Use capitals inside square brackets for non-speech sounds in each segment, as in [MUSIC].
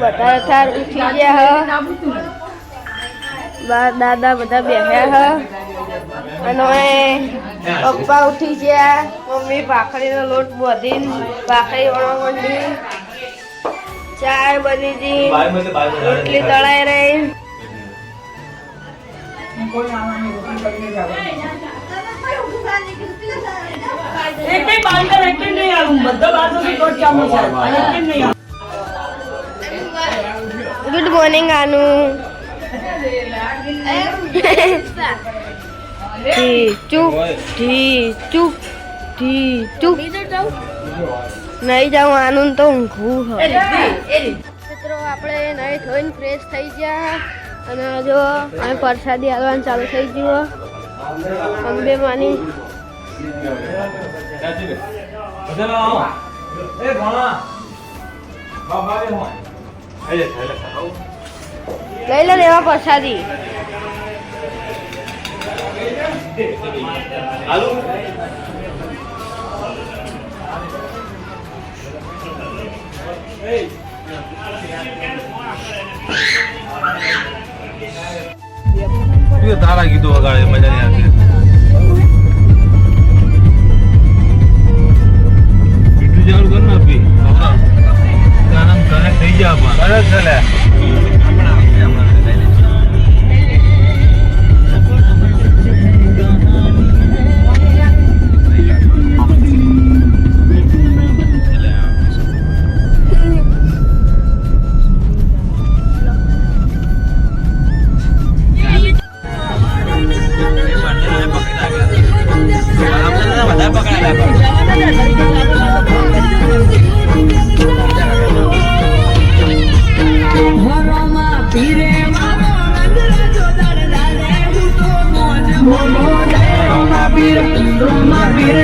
બધા થાર ઉઠી દાદા બધા બેઠા હ. અને પપ્પા ઉઠી ગયા. મમ્મી ભાખરીનો લોટ બોધીને, ભાખરી વણવા માંડી ચાય બની ગઈ રોટલી તળાઈ રહી. એક એક બાંધર એક એક નહીં આવું? બધા બાજુથી દોઢ ચામચ આવે એક નહીં આવું. ગુડ મોર્નિંગ આનુ જી ચૂપ. જી ચૂપ. જી ચૂપ. નહીં જાઉં આનંદ તો ઊંઘવું હ મિત્રો આપણે નહીં ધોઈને ફ્રેશ થઈ ગયા. અને જો અહીં પ્રસાદી હાલવાનું ચાલુ થઈ ગયું. અંબે માની લઈ લો લેવા પ્રસાદી તારા ગીતો વગાડે, મજા નહીં આવતી. બીટું ચાલુ કર ને આપી. આનંદ કનેક્ટ થઈ જાય પણ. અરે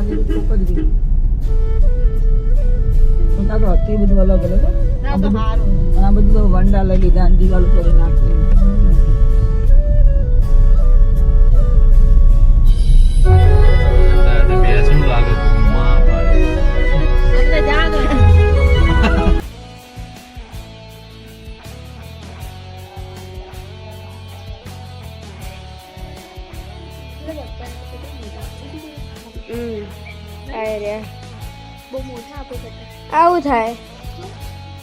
නාගරික මොකද වෙන්නේ? මොකද අතේ බුදු වල බලද? අද මම බුදු වණ්ඩාලලි දාන් දිවල් කරේ නාටි. Thank you. હમ. આય આવું થાય.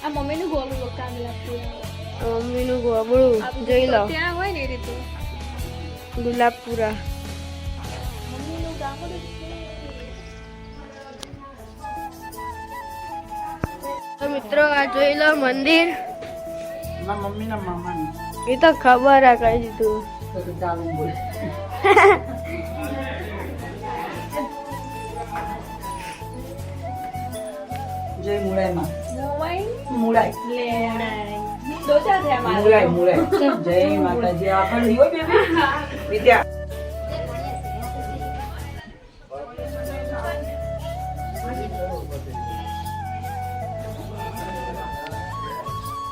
આ મમ્મીનું ગોળું કામ લાગતું મમ્મીનું ગોબડું જોઈ લો. ત્યાં હોય ને એ રીતે. ગુલાબપુરા. મમ્મીનું ગામડું તો મિત્રો આ જોઈ લો મંદિર. મમ્મીના મામાની. એ તો ખબર આ કઈ દીધું. [LAUGHS] Jadi mulai mah. Mulai. Mulai. Mulai. Dosa saya mah. Mulai mulai. Jadi mata jadi apa nih? Wah baby. Vidya.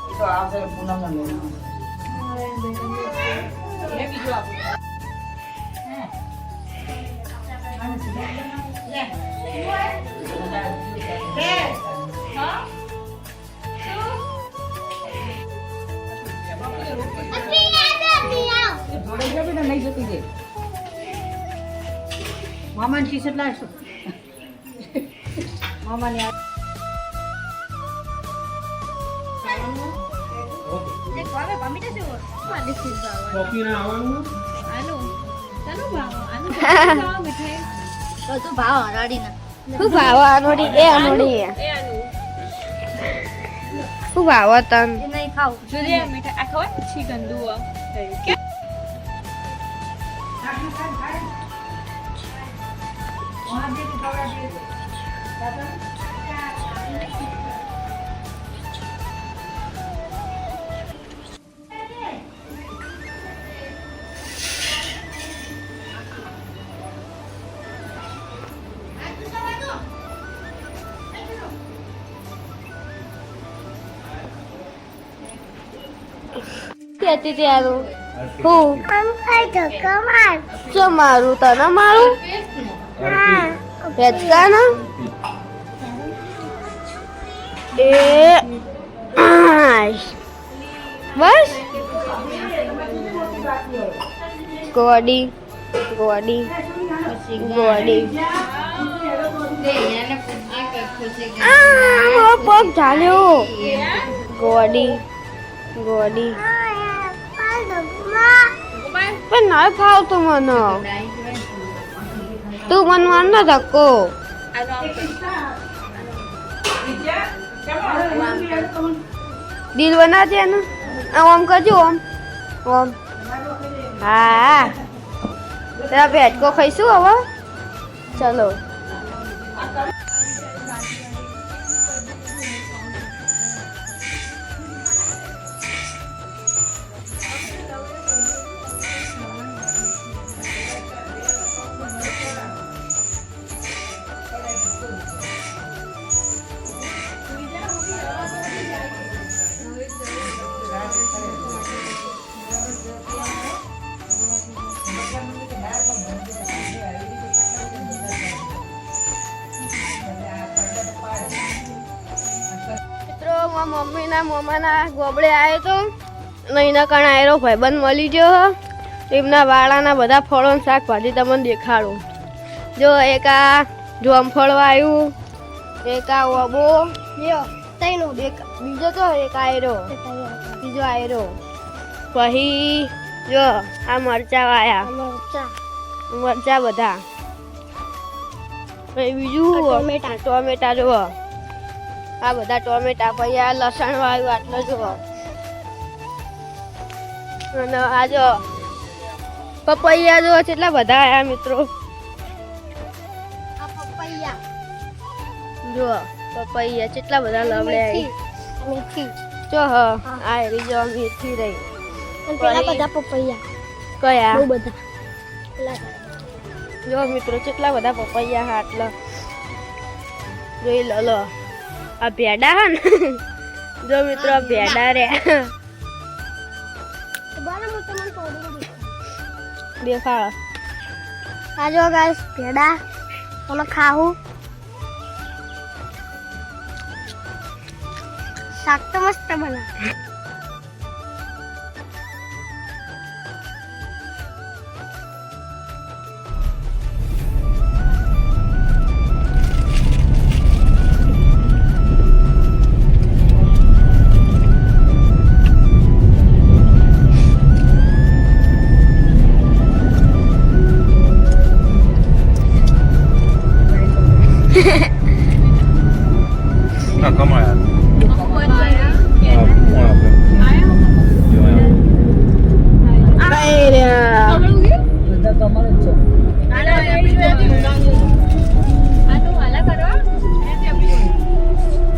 Itu apa yang punah mana? Ya, video apa? જતી જાય મામાની ટી શર્ટ લાવશો મામાની આ કોફી ના આવવાનું આનું શાનું ભાવ આનું કેટલું ભાવ મીઠાઈ શું ભાવ આનોડી એ આનોડી એ આનું શું ભાવ તન જોઈએ આ મીઠાઈ આ ખબર છી ગંદુ આ. કે ત્યારું હું શું મારું તને મારું? હેચકા ના એ આશ. બસ ગોડી ગોડી ગોડી આ મારો પગ ઝાલ્યો ગોડી ગોડી પણ ના ફાવતું મને તું માર ના ધક્કો દિલ બના છે ને ઓમ કરજો, ઓમ. ઓમ. હા. તેરા ભેટકો ખાઈશું હવે. ચલો. મારા મમ્મીના ગોબળે આવ્યો તો એના કારણે આયરો ભાઈબંધ મળી ગયો એમના વાળાના બધા ફળો શાકભાજી તમને દેખાડું. જો એક આ જોમફળ આવ્યું એક આ ઓબો એક બીજો તો એક આયરો બીજો આયરો. પછી જો આ મરચા વાયા. મરચા. બધા. પછી બીજું ટોમેટા. ટોમેટા જો આ બધા ટોમેટા પછી આ લસણ વાળું આટલો જુઓ અને આ જો પપૈયા જો કેટલા બધા આયા મિત્રો. જો પપૈયા કેટલા બધા લવડે મીઠી જો હ આ એરી જો મેથી રહી. પેલા બધા પપૈયા. કયા? બહુ બધા. જો મિત્રો કેટલા બધા પપૈયા હા આટલા. જોઈ લો લો. આ ભેડા હા ને? જો મિત્રો ભેડા. રે દેખાડો. આ જો ગાઈસ ભેડા. તમે ખાવું શાક તો મસ્ત બના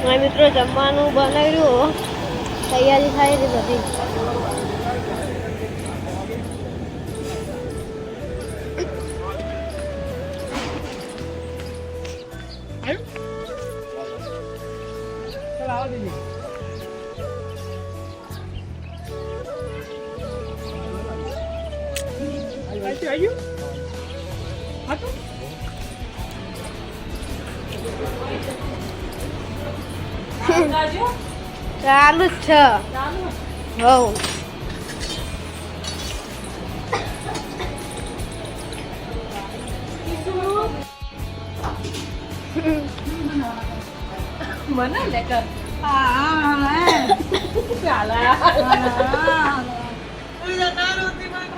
મારા મિત્રો જમવાનું બનાવ્યું તૈયારી થાય રહી બધી Hello, Didi. Are you? What? ચાલુ જ છે હોવ મને લે કર હા હા ચાલા હા હા તારું દિમાગ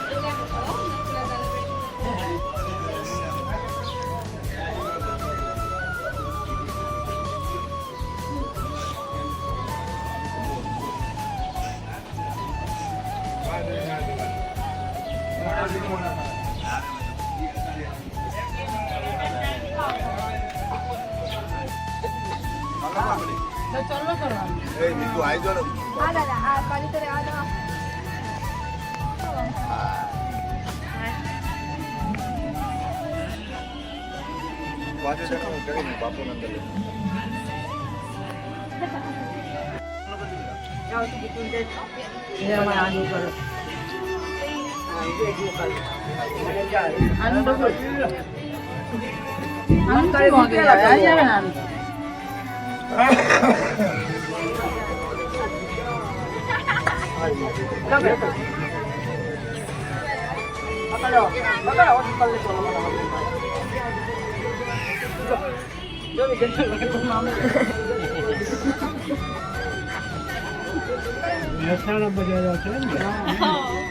এই মিতু আইজন আ দাদা আ পানি তোরে আ দাও বাজে দেখা উঠে নি বাপু না দিলে যাও তুমি তুমি আমার আগে করো। 내가 할아버지가 되었잖아.